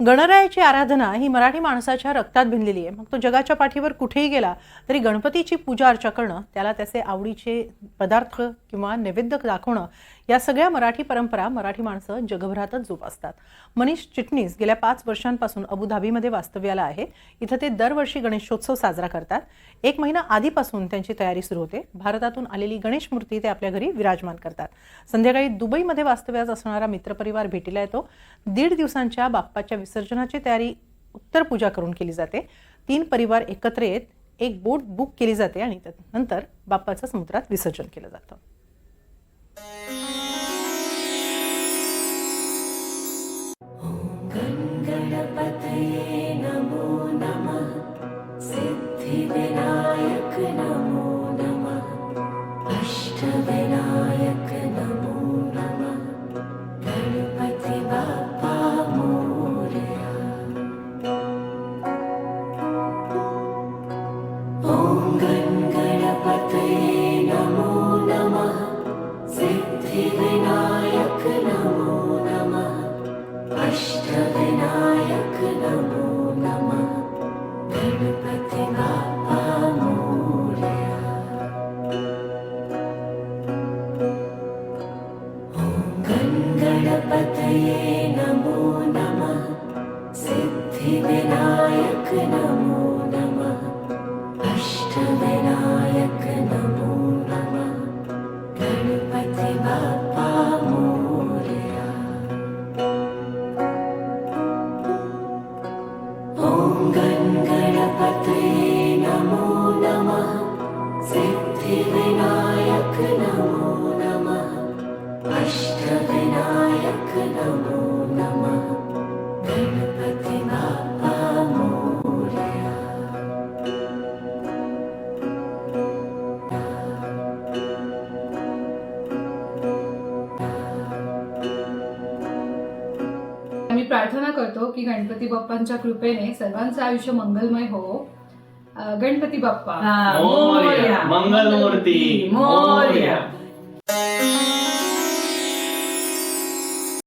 गणरायाची आराधना ही मराठी माणसाच्या रक्तात भिनलेली आहे. मग तो जगाच्या पाठीवर कुठेही गेला तरी गणपतीची पूजा अर्चा करणं त्याला त्याचे आवडीचे पदार्थ किंवा नैवेद्य दाखवणं या सगळ्या मराठी परंपरा मराठी माणसं जगभरातच जोपासतात. मनीष चिटणीस गेल्या पाच वर्षांपासून अबुधाबीमध्ये वास्तव्याला आहे. इथं ते दरवर्षी गणेशोत्सव साजरा करतात. एक महिना आधीपासून त्यांची तयारी सुरू होते. भारतातून आलेली गणेश मूर्ती ते आपल्या घरी विराजमान करतात. संध्याकाळी दुबईमध्ये वास्तव्यास असणारा मित्रपरिवार भेटीला येतो. दीड दिवसांच्या बाप्पाच्या विसर्जनाची तयारी उत्तर पूजा करून केली जाते. तीन परिवार एकत्र येत एक बोट बुक केली जाते आणि नंतर बाप्पाचं समुद्रात विसर्जन केलं जातं. गणपतये नमो नमः। सिद्धिविनायक नमो नमः। अष्टविनायक नमो नमः। गणपति बाप्पा ॐ गण गणपतये नमो नमः गणपतये नमो नमः। सिद्धिविनायक नमः प्रार्थना करतो की गणपती बाप्पांच्या कृपेने सर्वांचं आयुष्य मंगलमय हो. गणपती बाप्पा. मोरया. मंगलमूर्ती. मोरया.